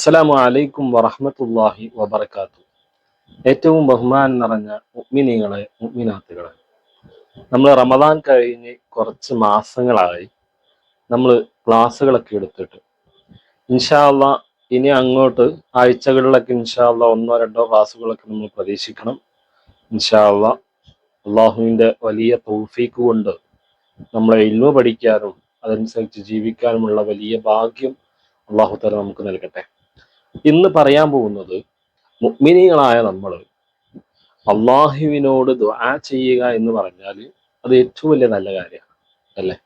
അസ്സലാമു അലൈക്കും വറഹ്മത്തുള്ളാഹി വബർക്കാത്തു ഏറ്റവും ബഹുമാനം നിറഞ്ഞ ഉഗ്മിനികളെ ഉഗ്മിനാത്തുകളെ നമ്മൾ റമദാൻ കഴിഞ്ഞ് കുറച്ച് മാസങ്ങളായി നമ്മൾ ക്ലാസ്സുകളൊക്കെ എടുത്തിട്ട്. ഇൻഷാല്ല ഇനി അങ്ങോട്ട് ആഴ്ചകളിലൊക്കെ ഇൻഷാല്ല ഒന്നോ രണ്ടോ ക്ലാസ്സുകളൊക്കെ നമ്മൾ പ്രതീക്ഷിക്കണം. ഇൻഷാല്ല അള്ളാഹുവിന്റെ വലിയ തൗഫീക്ക് കൊണ്ട് നമ്മളെ ഇൽമ പഠിക്കാനും അതനുസരിച്ച് ജീവിക്കാനുമുള്ള വലിയ ഭാഗ്യം അള്ളാഹു തല നമുക്ക് നൽകട്ടെ. ഇന്ന് പറയാൻ പോകുന്നത് മുഗ്മിനികളായ നമ്മൾ അള്ളാഹുവിനോട് ദുആ ചെയ്യുക എന്ന് പറഞ്ഞാൽ അത് ഏറ്റവും വലിയ നല്ല കാര്യമാണ് അല്ലേ?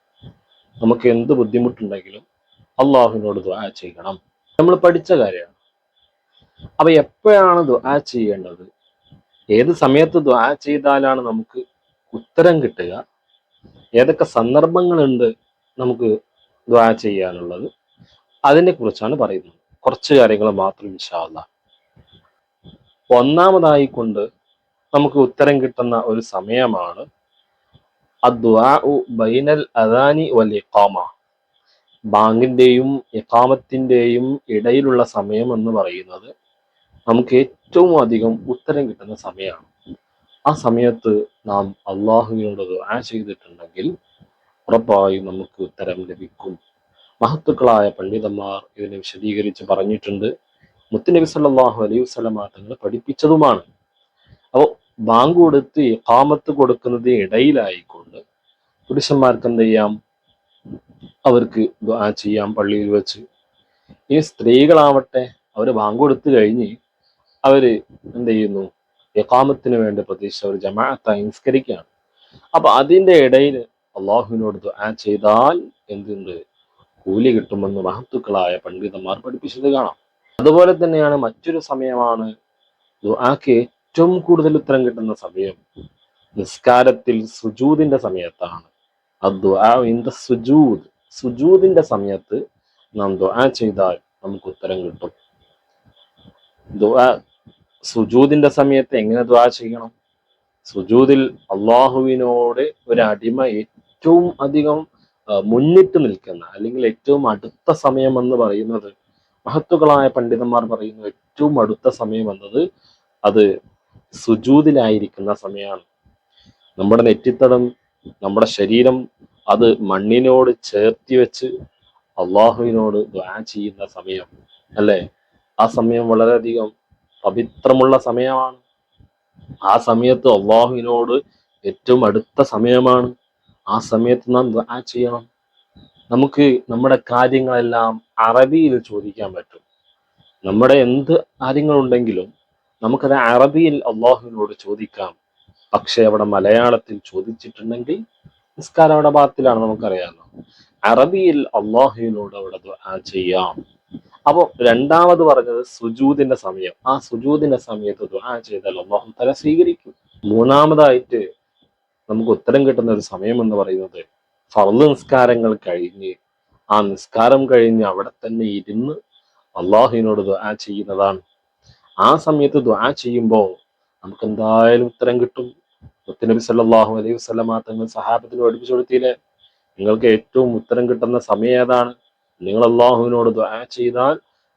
നമുക്ക് എന്ത് ബുദ്ധിമുട്ടുണ്ടെങ്കിലും അള്ളാഹുവിനോട് ദുആ ചെയ്യണം. നമ്മൾ പഠിച്ച കാര്യമാണ്. അപ്പൊ എപ്പോഴാണ് ദുആ ചെയ്യേണ്ടത്? ഏത് സമയത്ത് ദുആ ചെയ്താലാണ് നമുക്ക് ഉത്തരം കിട്ടുക? ഏതൊക്കെ സന്ദർഭങ്ങളുണ്ട് നമുക്ക് ദ്വാ ചെയ്യാനുള്ളത്? അതിനെ കുറിച്ചാണ് പറയുന്നത്. കുറച്ച് കാര്യങ്ങൾ മാത്രം ഇൻഷാല്ല ഒന്നാമതായി കൊണ്ട് നമുക്ക് ഉത്തരം കിട്ടുന്ന ഒരു സമയമാണ് ബൈനൽ അദാനി വൽ ഇഖാമ. ബാങ്കിന്റെയും ഇഖാമത്തിന്റെയും ഇടയിലുള്ള സമയം എന്ന് പറയുന്നത് നമുക്ക് ഏറ്റവും അധികം ഉത്തരം കിട്ടുന്ന സമയമാണ്. ആ സമയത്ത് നാം അള്ളാഹുവിനോട് ആ ചെയ്തിട്ടുണ്ടെങ്കിൽ ഉറപ്പായും നമുക്ക് ഉത്തരം ലഭിക്കും. മഹത്തുക്കളായ പണ്ഡിതന്മാർ ഇതിനെ വിശദീകരിച്ച് പറഞ്ഞിട്ടുണ്ട്. മുത്തുനബി സല്ലാഹു അലൈഹി വസല്ലമ തങ്ങൾ പഠിപ്പിച്ചതുമാണ്. അപ്പോൾ ബാങ്ക് കൊടുത്ത് ഇഖാമത്ത് കൊടുക്കുന്നത് ഇടയിലായിക്കൊണ്ട് പുരുഷന്മാർക്ക് എന്ത് ചെയ്യാം? അവർക്ക് ദുആ ചെയ്യാം പള്ളിയിൽ വെച്ച്. ഈ സ്ത്രീകളാവട്ടെ അവർ ബാങ്ക് കൊടുത്തു കഴിഞ്ഞ് അവർ എന്ത് ചെയ്യുന്നു? ഇഖാമത്തിന് വേണ്ടി പ്രതീക്ഷിച്ച് അവർ ജമാഅത്തായി നിസ്കരിക്കുകയാണ്. അപ്പൊ അതിന്റെ ഇടയിൽ അള്ളാഹുവിനോട് ദുആ ചെയ്താൽ എന്തുണ്ട്? കൂലി കിട്ടുമെന്ന് മഹത്തുക്കളായ പണ്ഡിതന്മാർ പഠിപ്പിച്ചത് കാണാം. അതുപോലെ തന്നെയാണ് മറ്റൊരു സമയമാണ് ദുആക്ക് ഏറ്റവും കൂടുതൽ ഉത്തരം കിട്ടുന്ന സമയം നിസ്കാരത്തിൽ സുജൂദിന്റെ സമയത്താണ്. സുജൂദ്. സുജൂദിന്റെ സമയത്ത് നാം ദുആ ചെയ്താൽ നമുക്ക് ഉത്തരം കിട്ടും. ദുആ സുജൂദിന്റെ സമയത്ത് എങ്ങനെ ദുആ ചെയ്യണം? സുജൂദിൽ അള്ളാഹുവിനോട് ഒരു അടിമ ഏറ്റവും അധികം മുന്നിട്ട് നിൽക്കുന്ന അല്ലെങ്കിൽ ഏറ്റവും അടുത്ത സമയം എന്ന് പറയുന്നത് മഹത്തുക്കളായ പണ്ഡിതന്മാർ പറയുന്നു ഏറ്റവും അടുത്ത സമയം എന്നത് അത് സുജൂതിലായിരിക്കുന്ന സമയമാണ്. നമ്മുടെ നെറ്റിത്തടം നമ്മുടെ ശരീരം അത് മണ്ണിനോട് ചേർത്തി വെച്ച് അള്ളാഹുവിനോട് ദ്വാ ചെയ്യുന്ന സമയം അല്ലേ? ആ സമയം വളരെയധികം പവിത്രമുള്ള സമയമാണ്. ആ സമയത്ത് അള്ളാഹുവിനോട് ഏറ്റവും അടുത്ത സമയമാണ്. ആ സമയത്ത് നാം ദുആ ചെയ്യണം. നമുക്ക് നമ്മുടെ കാര്യങ്ങളെല്ലാം അറബിയിൽ ചോദിക്കാൻ പറ്റും. നമ്മുടെ എന്ത് കാര്യങ്ങളുണ്ടെങ്കിലും നമുക്കത് അറബിയിൽ അള്ളാഹുവിനോട് ചോദിക്കാം. പക്ഷെ അവിടെ മലയാളത്തിൽ ചോദിച്ചിട്ടുണ്ടെങ്കിൽ നിസ്കാരം അവിടെ ബാത്തിലാണ് നമുക്കറിയാമല്ലോ അറബിയിൽ അള്ളാഹുവിനോട് അവിടെ ചെയ്യാം. അപ്പോൾ രണ്ടാമത് പറഞ്ഞത് സുജൂദിന്റെ സമയം. ആ സുജൂദിന്റെ സമയത്ത് ദുആ ചെയ്താൽ അള്ളാഹു തല സ്വീകരിക്കും. മൂന്നാമതായിട്ട് നമുക്ക് ഉത്തരം കിട്ടുന്ന ഒരു സമയം എന്ന് പറയുന്നത് ഫർദ് നിസ്കാരങ്ങൾ കഴിഞ്ഞ് ആ നിസ്കാരം കഴിഞ്ഞ് അവിടെ തന്നെ ഇരുന്ന് അള്ളാഹുവിനോട് ദുആ ചെയ്യുന്നതാണ്. ആ സമയത്ത് ദുആ ചെയ്യുമ്പോൾ നമുക്ക് എന്തായാലും ഉത്തരം കിട്ടും. മുത്തനബി സല്ലല്ലാഹു അലൈഹി വസല്ലമ തങ്ങൾ സഹാബത്തിന് പഠിപ്പിച്ചു കൊടുത്തില്ലേ? നിങ്ങൾക്ക് ഏറ്റവും ഉത്തരം കിട്ടുന്ന സമയം ഏതാണ്? നിങ്ങൾ അള്ളാഹുവിനോട് ദുആ ചെയ്താൽ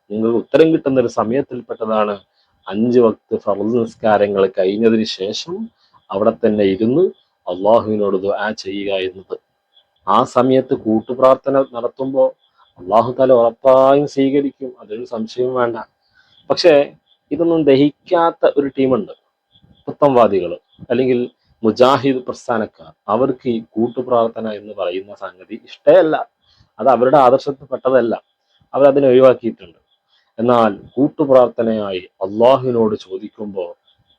നിങ്ങൾക്ക് ഉത്തരം കിട്ടുന്ന ഒരു സമയത്തിൽപ്പെട്ടതാണ്. അഞ്ച് വക്ത് ഫർദ് നിസ്കാരങ്ങൾ കഴിഞ്ഞതിന് ശേഷം അവിടെ തന്നെ ഇരുന്ന് അള്ളാഹുവിനോട് ദുആ ചെയ്യുക എന്നത്. ആ സമയത്ത് കൂട്ടുപ്രാർത്ഥന നടത്തുമ്പോൾ അള്ളാഹു താല ഉറപ്പായും സ്വീകരിക്കും. അതൊരു സംശയവും വേണ്ട. പക്ഷേ ഇതൊന്നും ദഹിക്കാത്ത ഒരു ടീമുണ്ട്. പുത്തംവാദികൾ അല്ലെങ്കിൽ മുജാഹിദ് പ്രസ്ഥാനക്കാർ. അവർക്ക് ഈ കൂട്ടുപ്രാർത്ഥന എന്ന് പറയുന്ന സംഗതി ഇഷ്ടമല്ല അത് അവരുടെ ആദർശത്തിൽ പെട്ടതല്ല. അവരതിനെ ഒഴിവാക്കിയിട്ടുണ്ട്. എന്നാൽ കൂട്ടുപ്രാർത്ഥനയായി അള്ളാഹുവിനോട് ചോദിക്കുമ്പോൾ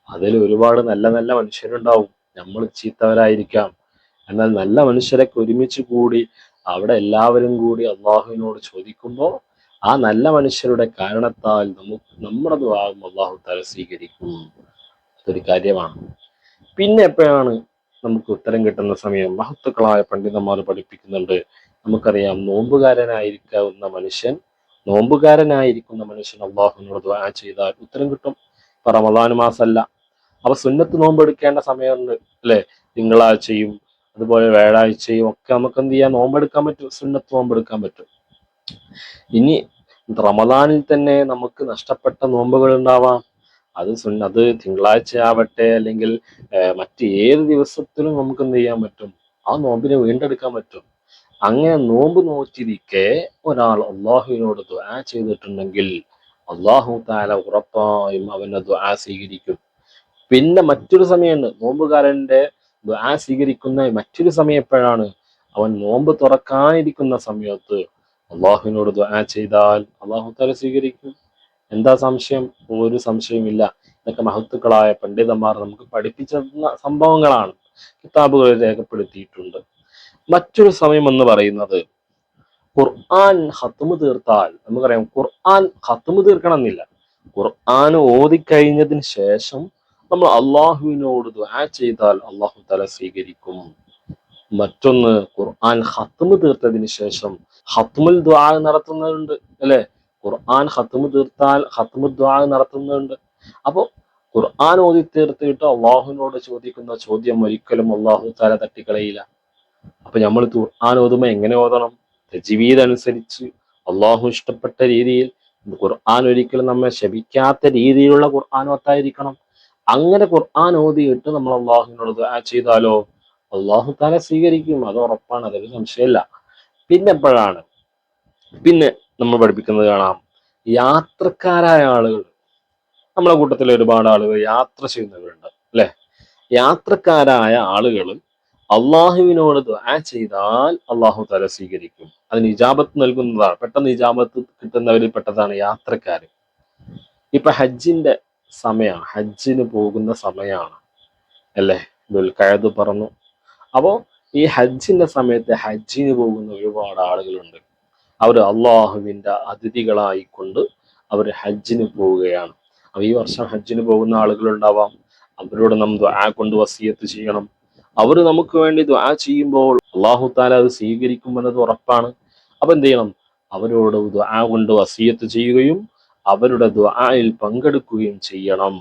അതിൽ ഒരുപാട് നല്ല നല്ല മനുഷ്യരുണ്ടാവും. നമ്മൾ ചീത്തവരായിരിക്കാം. എന്നാൽ നല്ല മനുഷ്യരൊക്കെ ഒരുമിച്ച് കൂടി അവിടെ എല്ലാവരും കൂടി അള്ളാഹുവിനോട് ചോദിക്കുമ്പോൾ ആ നല്ല മനുഷ്യരുടെ കാരണത്താൽ നമുക്ക് നമ്മുടെ ദ്വാരം അള്ളാഹു തല സ്വീകരിക്കും. അതൊരു കാര്യമാണ്. പിന്നെ എപ്പോഴാണ് നമുക്ക് ഉത്തരം കിട്ടുന്ന സമയം? മഹത്തുക്കളായ പണ്ഡിതന്മാർ പഠിപ്പിക്കുന്നുണ്ട്. നമുക്കറിയാം നോമ്പുകാരനായിരിക്കാവുന്ന മനുഷ്യൻ നോമ്പുകാരനായിരിക്കുന്ന മനുഷ്യൻ അള്ളാഹുവിനോട് ദ്വാ ചെയ്താൽ ഉത്തരം കിട്ടും. ഇപ്പൊ റമദാൻ അപ്പൊ സുന്നത്ത് നോമ്പ് എടുക്കേണ്ട സമയമുണ്ട് അല്ലെ? തിങ്കളാഴ്ചയും അതുപോലെ വ്യാഴാഴ്ചയും ഒക്കെ നമുക്ക് എന്ത് ചെയ്യാം? നോമ്പെടുക്കാൻ പറ്റും സുന്നത്ത് നോമ്പെടുക്കാൻ പറ്റും. ഇനി റമദാനിൽ തന്നെ നമുക്ക് നഷ്ടപ്പെട്ട നോമ്പുകൾ ഉണ്ടാവാം. അത് അത് തിങ്കളാഴ്ച ആവട്ടെ അല്ലെങ്കിൽ മറ്റ് ഏത് ദിവസത്തിലും നമുക്ക് എന്ത് ചെയ്യാൻ പറ്റും? ആ നോമ്പിനെ വീണ്ടെടുക്കാൻ പറ്റും. അങ്ങനെ നോമ്പ് നോറ്റിരിക്കെ ഒരാൾ അള്ളാഹുവിനോട് ദ്വാ ചെയ്തിട്ടുണ്ടെങ്കിൽ അള്ളാഹു താല ഉറപ്പായും അവനെ ദ്വാ സ്വീകരിക്കും. പിന്നെ മറ്റൊരു സമയമുണ്ട് നോമ്പുകാരന്റെ ദുആ സ്വീകരിക്കുന്ന മറ്റൊരു സമയം എപ്പോഴാണ്? അവൻ നോമ്പ് തുറക്കാനിരിക്കുന്ന സമയത്ത് അള്ളാഹുവിനോട് ദുആ ചെയ്താൽ അള്ളാഹു തല സ്വീകരിക്കും. എന്താ സംശയം? ഒരു സംശയമില്ല ഇതൊക്കെ മഹത്തുക്കളായ പണ്ഡിതന്മാർ നമുക്ക് പഠിപ്പിച്ച സംഭവങ്ങളാണ്. കിതാബുകളിൽ രേഖപ്പെടുത്തിയിട്ടുണ്ട്. മറ്റൊരു സമയം എന്ന് പറയുന്നത് ഖുർആൻ ഹത്തുമ് തീർത്താൽ നമുക്കറിയാം ഖുർആൻ ഹത്തുമ് തീർക്കണം എന്നില്ല ഖുർആൻ ഓതിക്കഴിഞ്ഞതിന് ശേഷം നമ്മൾ അള്ളാഹുവിനോട് ദുആ ചെയ്താൽ അള്ളാഹു തല സ്വീകരിക്കും. മറ്റൊന്ന് ഖുർആൻ ഹത്തുമ് തീർത്തതിന് ശേഷം ഹത്തുമുൽ ദുആ നടത്തുന്നുണ്ട് അല്ലെ? ഖുർആൻ ഹത്തുമ് തീർത്താൽ ഹത്തുമു ദുആ നടത്തുന്നുണ്ട് അപ്പോൾ ഖുർആൻ ഓതി തീർത്തിട്ട് അള്ളാഹുവിനോട് ചോദിക്കുന്ന ചോദ്യം ഒരിക്കലും അള്ളാഹു തല തട്ടിക്കളയില്ല. അപ്പൊ നമ്മൾ ഖുർആൻ ഓതുമ്പോൾ എങ്ങനെ ഓതണം? തജ്വീദ് അനുസരിച്ച് അള്ളാഹു ഇഷ്ടപ്പെട്ട രീതിയിൽ ഖുർആൻ ഒരിക്കലും നമ്മെ ശപിക്കാത്ത രീതിയിലുള്ള ഖുർആൻ ഒത്തായിരിക്കണം അങ്ങനെ ഖുർആൻ ഓതിയിട്ട് നമ്മൾ അള്ളാഹുവിനോട് ചെയ്താലോ? അള്ളാഹു താല സ്വീകരിക്കും. അത് ഉറപ്പാണ്. അതൊരു സംശയമില്ല പിന്നെ എപ്പോഴാണ്? പിന്നെ നമ്മൾ പഠിപ്പിക്കുന്നത് കാണാം. യാത്രക്കാരായ ആളുകൾ. നമ്മളെ കൂട്ടത്തിൽ ഒരുപാട് ആളുകൾ യാത്ര ചെയ്യുന്നവരുണ്ട്. അല്ലെ? യാത്രക്കാരായ ആളുകൾ അള്ളാഹുവിനോട് ദുആ ചെയ്താൽ അള്ളാഹു തല സ്വീകരിക്കും. അതിന് ഇജാബത്ത് നൽകുന്നതാണ്. പെട്ടെന്ന് ഇജാബത്ത് കിട്ടുന്നവരിൽ പെട്ടതാണ് യാത്രക്കാർ ഇപ്പൊ ഹജ്ജിന്റെ സമയമാണ് ഹജ്ജിന് പോകുന്ന സമയമാണ് അല്ലേ? ദുൽഖയത് പറഞ്ഞു. അപ്പോൾ ഈ ഹജ്ജിന്റെ സമയത്ത് ഹജ്ജിന് പോകുന്ന ഒരുപാട് ആളുകളുണ്ട്. അവർ അള്ളാഹുവിന്റെ അതിഥികളായിക്കൊണ്ട് അവർ ഹജ്ജിന് പോവുകയാണ്. അപ്പൊ ഈ വർഷം ഹജ്ജിന് പോകുന്ന ആളുകളുണ്ടാവാം. അവരോട് നാം ദ്വാ കൊണ്ട് വസീയത്ത് ചെയ്യണം. അവർ നമുക്ക് വേണ്ടി ദ്വാ ചെയ്യുമ്പോൾ അള്ളാഹു താല അത് സ്വീകരിക്കുമെന്നത് ഉറപ്പാണ്. അപ്പൊ എന്ത് ചെയ്യണം? അവരോട് ദ്വാ കൊണ്ട് വസീയത്ത് ചെയ്യുകയും അവരുടെ ദ്വായിൽ പങ്കെടുക്കുകയും ചെയ്യണം.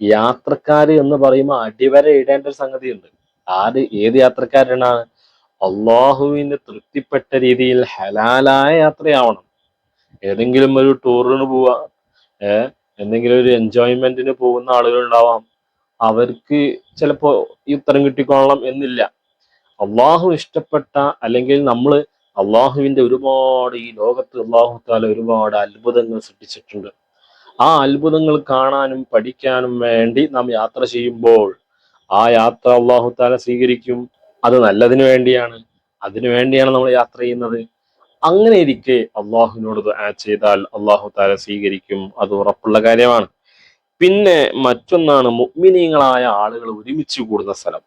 യാത്രക്കാര് എന്ന് പറയുമ്പോൾ അടിവരെ ഇടേണ്ട ഒരു സംഗതിയുണ്ട്. ആര് ഏത് യാത്രക്കാരനാണ്? അള്ളാഹുവിന് തൃപ്തിപ്പെട്ട രീതിയിൽ ഹലാലായ യാത്രയാവണം. ഏതെങ്കിലും ഒരു ടൂറിന് പോവാ ഏഹ് എന്തെങ്കിലും ഒരു എൻജോയ്മെന്റിന് പോകുന്ന ആളുകൾ ഉണ്ടാവാം അവർക്ക് ചിലപ്പോ ഈ ഉത്തരം കിട്ടിക്കൊള്ളണം എന്നില്ല. അള്ളാഹു ഇഷ്ടപ്പെട്ട അല്ലെങ്കിൽ നമ്മൾ അള്ളാഹുവിന്റെ ഒരുപാട് ഈ ലോകത്ത് അള്ളാഹു താല ഒരുപാട് അത്ഭുതങ്ങൾ സൃഷ്ടിച്ചിട്ടുണ്ട്. ആ അത്ഭുതങ്ങൾ കാണാനും പഠിക്കാനും വേണ്ടി നാം യാത്ര ചെയ്യുമ്പോൾ ആ യാത്ര അള്ളാഹു താല സ്വീകരിക്കും. അത് നല്ലതിനു വേണ്ടിയാണ്. അതിനു വേണ്ടിയാണ് നമ്മൾ യാത്ര ചെയ്യുന്നത്. അങ്ങനെ ഇരിക്കെ അള്ളാഹുവിനോട് ചെയ്താൽ അള്ളാഹു താല സ്വീകരിക്കും. അത് ഉറപ്പുള്ള കാര്യമാണ്. പിന്നെ മറ്റൊന്നാണ് മുഗ്മിനീങ്ങളായ ആളുകൾ ഒരുമിച്ച് കൂടുന്ന സ്ഥലം.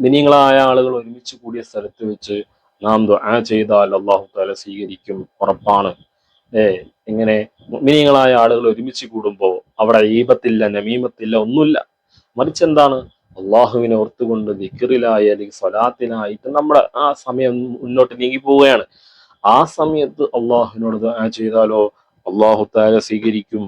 മിനിങ്ങളായ ആളുകൾ ഒരുമിച്ച് കൂടിയ സ്ഥലത്ത് വെച്ച് നാം ദുആ ചെയ്താൽ അള്ളാഹു താല സ്വീകരിക്കും ഉറപ്പാണ്. ഏ ഇങ്ങനെ മിനിങ്ങളായ ആളുകൾ ഒരുമിച്ച് കൂടുമ്പോൾ അവിടെ ഈപത്തില്ല നമീമത്തില്ല ഒന്നുമില്ല. മറിച്ച് എന്താണ്? അള്ളാഹുവിനെ ഓർത്തുകൊണ്ട് ദിക്കറിലായി അല്ലെങ്കിൽ സ്വലാത്തിനായിട്ട് നമ്മുടെ ആ സമയം മുന്നോട്ട് നീങ്ങി പോവുകയാണ്. ആ സമയത്ത് അള്ളാഹുവിനോട് ചെയ്താലോ അള്ളാഹു താല സ്വീകരിക്കും.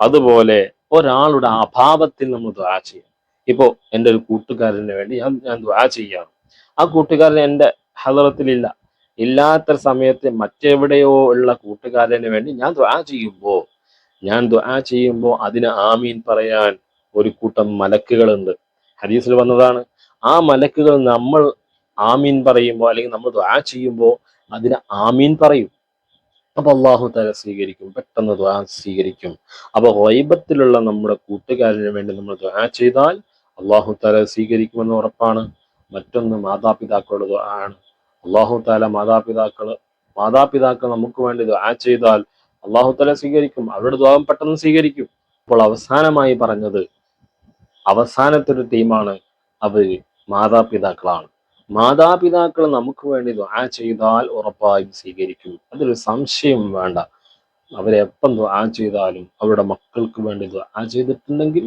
അതുപോലെ ഒരാളുടെ അഭാവത്തിൽ നമ്മൾ ദ്വാ ചെയ്യാം ഇപ്പോൾ എന്റെ ഒരു കൂട്ടുകാരന് വേണ്ടി ഞാൻ ഞാൻ ദ്വാ ചെയ്യാണ് ആ കൂട്ടുകാരൻ എന്റെ ഹലറത്തിലില്ല ഇല്ലാത്ത സമയത്ത് മറ്റെവിടെയോ ഉള്ള കൂട്ടുകാരന് വേണ്ടി ഞാൻ ദ്വാ ചെയ്യുമ്പോൾ ഞാൻ ദ്വാ ചെയ്യുമ്പോൾ അതിന് ആമീൻ പറയാൻ ഒരു കൂട്ടം മലക്കുകളുണ്ട്. ഹദീസിൽ വന്നതാണ് ആ മലക്കുകൾ നമ്മൾ ആമീൻ പറയുമ്പോൾ അല്ലെങ്കിൽ നമ്മൾ ദ്വാ ചെയ്യുമ്പോൾ അതിന് ആമീൻ പറയും. അപ്പൊ അള്ളാഹു തല സ്വീകരിക്കും പെട്ടെന്ന് ദ്വാ സ്വീകരിക്കും. അപ്പൊ വൈബത്തിലുള്ള നമ്മുടെ കൂട്ടുകാരന് വേണ്ടി നമ്മൾ ദ്വാ ചെയ്താൽ അള്ളാഹു തല സ്വീകരിക്കുമെന്ന് ഉറപ്പാണ്. മറ്റൊന്ന് മാതാപിതാക്കളുടെ ദ്വാ ആണ്. അള്ളാഹു താല മാതാപിതാക്കൾ മാതാപിതാക്കൾ നമുക്ക് വേണ്ടി ആ ചെയ്താൽ അള്ളാഹു തല സ്വീകരിക്കും അവരുടെ ദ്വാരം പെട്ടെന്ന് സ്വീകരിക്കും. അപ്പോൾ അവസാനമായി പറഞ്ഞത് അവസാനത്തെ ഒരു ടീമാണ് അവർ മാതാപിതാക്കളാണ്. മാതാപിതാക്കൾ നമുക്ക് വേണ്ടി ദ്വാ ചെയ്താൽ ഉറപ്പായും സ്വീകരിക്കും. അതൊരു സംശയം വേണ്ട. അവരെ എപ്പം ദ്വാ ചെയ്താലും അവരുടെ മക്കൾക്ക് വേണ്ടി ദ്വാ ചെയ്തിട്ടുണ്ടെങ്കിൽ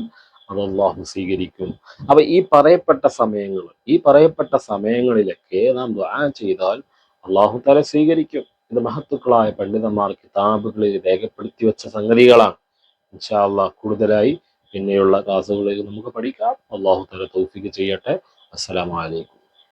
അത് അള്ളാഹു സ്വീകരിക്കും. അപ്പൊ ഈ പറയപ്പെട്ട സമയങ്ങൾ ഈ പറയപ്പെട്ട സമയങ്ങളിലൊക്കെ നാം ദ്വാ ചെയ്താൽ അള്ളാഹു തല സ്വീകരിക്കും. ഇത് മഹത്തുക്കളായ പണ്ഡിതന്മാർ കിതാബുകളിൽ രേഖപ്പെടുത്തി വെച്ച സംഗതികളാണ്. ഇൻഷാ അള്ളാഹ് കൂടുതലായി പിന്നെയുള്ള ക്ലാസ്സുകളിൽ നമുക്ക് പഠിക്കാം. അള്ളാഹു തല തൗഫിക്ക് ചെയ്യട്ടെ. അസ്സലാമലൈക്കും